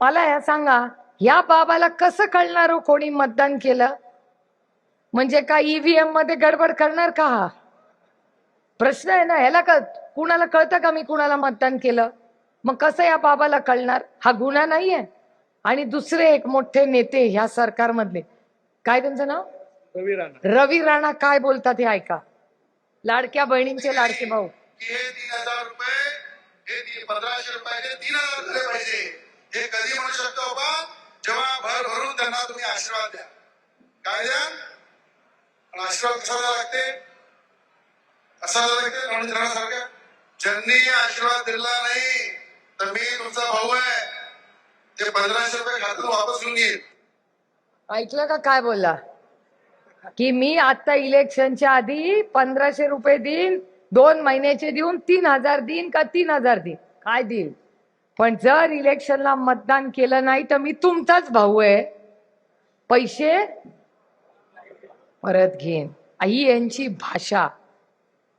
मला या सांगा या बाबाला कसं कळणार हो कोणी मतदान केलं? म्हणजे का ईव्हीएममध्ये गडबड करणार का हा? प्रश्न आहे ना ह्याला का कुणाला कळतं का मी कुणाला मतदान केलं? मग कसं या बाबाला कळणार? हा गुन्हा नाहीये. आणि दुसरे एक मोठे नेते ह्या सरकारमधले. काय त्यांचं नाव? रवी राणा. रवी राणा काय बोलतात हे ऐका. लाडक्या बहिणींचे लाडके भाऊ. की हे तीन हजार रुपये हे ती- पंधराशे रुपयाचे तीन हजार दिले पाहिजे हे कधी म्हणू शकतो आपण? जेव्हा भर भरून त्यांना तुम्ही आशीर्वाद द्या. काय द्या? आशीर्वाद कसा द्यावा लागते? असा लागते? लोणीधरासारखं ज्यांनी आशीर्वाद दिला नाही तर मी तुमचा भाऊ आहे. ते पंधराशे रुपये खात्यातून वापस घेऊन घेईल ऐकलं का काय बोलला? की मी आता इलेक्शनच्या आधी पंधराशे रुपये देईन दोन महिन्याचे देऊन तीन हजार देईन का तीन हजार देईन? काय देईन? पण जर इलेक्शनला मतदान केलं नाही तर मी तुमचाच भाऊ आहे. पैसे परत घेईन. आई यांची भाषा.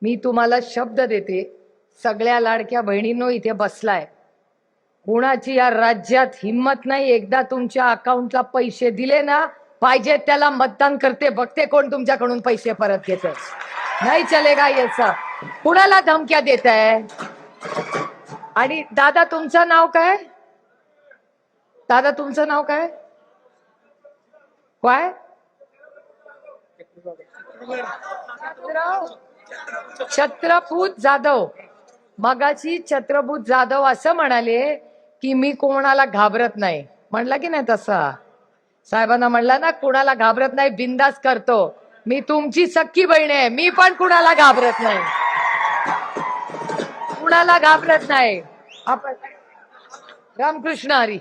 मी तुम्हाला शब्द देते. सगळ्या लाडक्या बहिणींनो इथे बसलाय. कुणाची या राज्यात हिंमत नाही? एकदा तुमच्या अकाउंटला पैसे दिले ना पाहिजे त्याला मतदान करते बघते कोण तुमच्याकडून पैसे परत घेते नाही चलेगा याचा कुणाला धमक्या देत आहे आणि दादा तुमचं नाव काय? दादा तुमचं नाव काय? काय? छत्रपूत जाधव. मगाची छत्रपूत जाधव असं म्हणाले की मी कोणाला घाबरत नाही. म्हणला की नाही तसा? साहेबांना म्हणला ना कुणाला घाबरत नाही बिंदास करतो. मी तुमची सख्खी बहीण आहे. मी पण कुणाला घाबरत नाही. कुणाला घाबरत नाही. आपण रामकृष्ण हरी.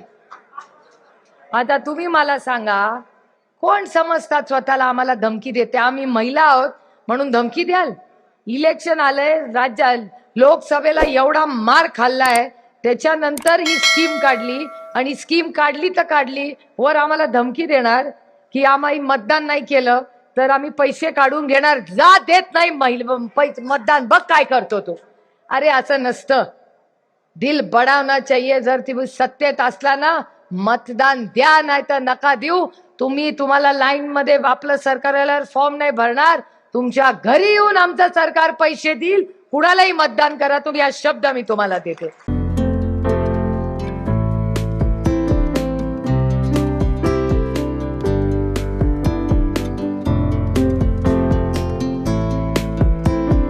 आता तुम्ही मला सांगा कोण समजतात स्वतःला आम्हाला धमकी देते? आम्ही महिला आहोत म्हणून धमकी द्याल? इलेक्शन आलंय राज्यात लोकसभेला एवढा मार खाल्लाय त्याच्यानंतर ही स्कीम काढली आणि स्कीम काढली तर काढली वर आम्हाला धमकी देणार की आम्ही मतदान नाही केलं. तर आम्ही पैसे काढून घेणार जा देत नाही महिला मतदान बघ काय करतो तो. अरे असं नसतं. दिल बडावना चाहिए जर तुम्ही सत्तेत असला ना मतदान द्या नाही तर नका देऊ. तुम्ही तुम्हाला लाईन मध्ये आपलं सरकार फॉर्म नाही भरणार. तुमच्या घरी येऊन आमचं सरकार पैसे देईल. कुणालाही मतदान करा. तुम्ही हा शब्द मी तुम्हाला देते.